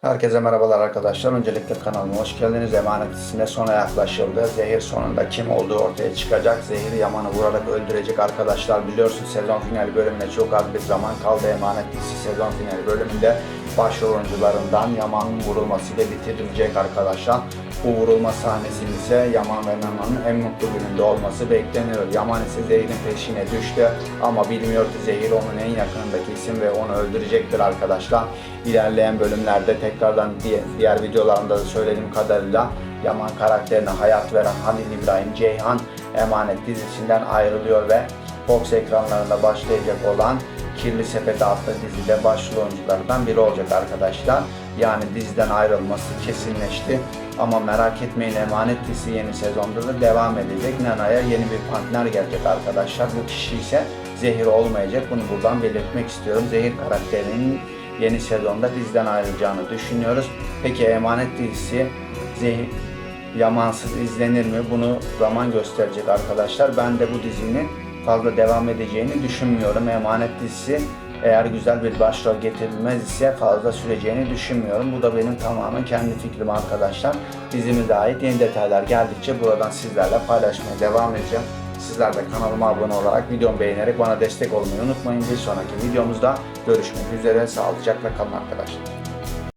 Herkese merhabalar arkadaşlar. Öncelikle kanalıma hoş geldiniz. Emanet dizisine sona yaklaşıldı. Zehir sonunda kim olduğu ortaya çıkacak. Zehir Yaman'ı vurarak öldürecek arkadaşlar. Biliyorsun sezon finali bölümüne çok az bir zaman kaldı. Emanet dizisi sezon finali bölümünde başrol oyuncularından Yaman'ın vurulmasıyla bitirilecek arkadaşlar. Bu vurulma sahnesinin ise Yaman ve Nana'nın en mutlu gününde olması bekleniyor. Yaman ise Zehir'in peşine düştü ama bilmiyor ki Zehir onun en yakınındaki isim ve onu öldürecektir arkadaşlar. İlerleyen bölümlerde tekrardan diğer videolarımda da söylediğim kadarıyla Yaman karakterine hayat veren Halil İbrahim Ceyhan Emanet dizisinden ayrılıyor ve Fox ekranlarında başlayacak olan Kirli Sepet adlı dizide başrol oyunculardan biri olacak arkadaşlar. Yani diziden ayrılması kesinleşti. Ama merak etmeyin Emanet dizisi yeni sezonda da devam edecek. Nana'ya yeni bir partner gelecek arkadaşlar. Bu kişi ise Zehir olmayacak. Bunu buradan belirtmek istiyorum. Zehir karakterinin yeni sezonda diziden ayrılacağını düşünüyoruz. Peki Emanet dizisi Zehir yamansız izlenir mi? Bunu zaman gösterecek arkadaşlar. Ben de bu dizinin fazla devam edeceğini düşünmüyorum. Emanet dizisi eğer güzel bir başrol getirilmez ise fazla süreceğini düşünmüyorum. Bu da benim tamamen kendi fikrim arkadaşlar. Dizimize ait yeni detaylar geldikçe buradan sizlerle paylaşmaya devam edeceğim. Sizler de kanalıma abone olarak videomu beğenerek bana destek olmayı unutmayın. Bir sonraki videomuzda görüşmek üzere. Sağlıcakla kalın arkadaşlar.